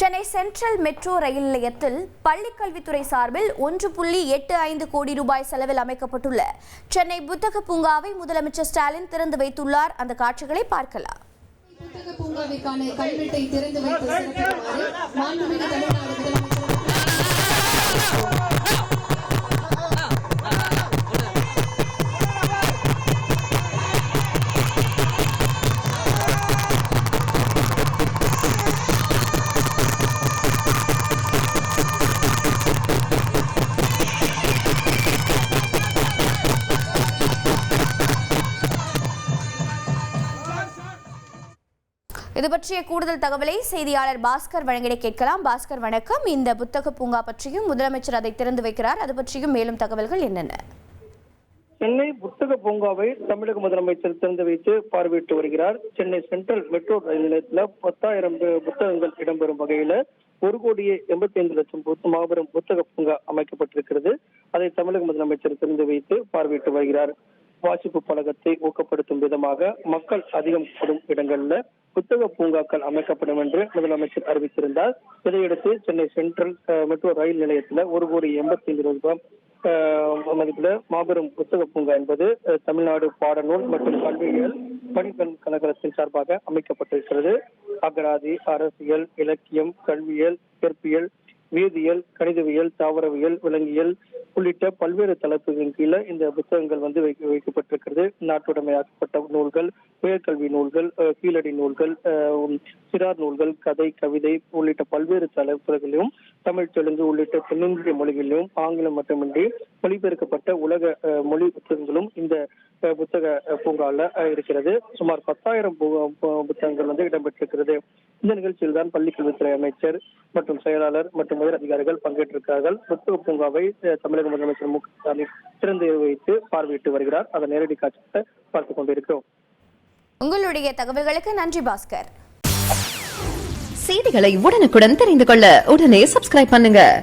Chennai central metro rail நிலையத்தில் பள்ளிக்கல்வித்துறை சார்பில் ஒன்று புள்ளி எட்டு ஐந்து கோடி ரூபாய் செலவில் அமைக்கப்பட்டுள்ள சென்னை புத்தக பூங்காவை முதலமைச்சர் ஸ்டாலின் திறந்து வைத்துள்ளார். அந்த காட்சிகளை பார்க்கலாம். புத்தக பூங்காவிற்கான கல்வெட்டை திறந்து வைத்து இது பற்றிய கூடுதல் தகவலை செய்தியாளர் பாஸ்கர் வழங்கிட கேட்கலாம். பாஸ்கர் வணக்கம். இந்த புத்தக பூங்கா பற்றியும் முதலமைச்சர் அதை திறந்து வைக்கிறார். அது பற்றியும் மேலும் தகவல்கள் என்னென்ன? சென்னை புத்தக பூங்காவை தமிழக முதலமைச்சர் திறந்து வைத்து பார்வையிட்டு வருகிறார். சென்னை சென்ட்ரல் மெட்ரோ ரயில் நிலையத்துல பத்தாயிரம் புத்தகங்கள் இடம்பெறும் வகையில ஒரு கோடியே எண்பத்தி ஐந்து லட்சம் மாபெரும் புத்தக பூங்கா அமைக்கப்பட்டிருக்கிறது. அதை தமிழக முதலமைச்சர் திறந்து வைத்து பார்வையிட்டு வருகிறார். வாசிப்பு பழக்கத்தை ஊக்கப்படுத்தும் விதமாக மக்கள் அதிகம் கூடும் இடங்கள்ல புத்தக பூங்காக்கள் அமைக்கப்படும் என்று முதலமைச்சர் அறிவித்திருந்தார். இதையடுத்து சென்னை சென்ட்ரல் மெட்ரோ ரயில் நிலையத்துல ஒரு கோடி எண்பத்தி ஐந்து ரூபாய் ஆஹ் மதிப்புல மாபெரும் புத்தக பூங்கா என்பது அஹ், தமிழ்நாடு பாடநூல் மற்றும் கல்வியியல் பணிப்பெண் கழகத்தின் சார்பாக அமைக்கப்பட்டிருக்கிறது. அகராதி அரசியல் இலக்கியம் கல்வியியல் இயற்பியல் வேதியியல் கணிதவியல் தாவரவியல் விலங்கியல் உள்ளிட்ட பல்வேறு தலைப்புகளின் கீழே இந்த புத்தகங்கள் வந்து வைக்க- வைக்கப்பட்டிருக்கிறது. நாட்டுடைமையாக்கப்பட்ட நூல்கள் உயர்கல்வி நூல்கள் கீழடி நூல்கள் சிறார் நூல்கள் கதை கவிதை உள்ளிட்ட பல்வேறு தலைப்புகளிலும் தமிழ் தெலுங்கு உள்ளிட்ட தென்னிந்திய மொழிகளிலும் ஆங்கிலம் மட்டுமின்றி மொழிபெயர்க்கப்பட்ட உலக அஹ், மொழி புத்தகங்களும் இந்த புத்தக அஹ், இருக்கிறது. சுமார் பத்தாயிரம் புத்தகங்கள் வந்து இடம்பெற்றிருக்கிறது. இந்த நிகழ்ச்சியில் தான் பள்ளிக்கல்வித்துறை அமைச்சர் மற்றும் செயலாளர் மற்றும் உயர் அதிகாரிகள் பங்கேற்றிருக்கிறார்கள். புத்தக பூங்காவை தமிழக முதலமைச்சர் மு க ஸ்டாலின் திறந்து வைத்து பார்வையிட்டு வருகிறார். அதன் நேரடி காட்சியை பார்த்துக் கொண்டிருக்கிறோம். உங்களுடைய தகவல்களுக்கு நன்றி பாஸ்கர். செய்திகளை உடனுக்குடன் தெரிந்து கொள்ள உடனே சப்ஸ்கிரைப் பண்ணுங்க.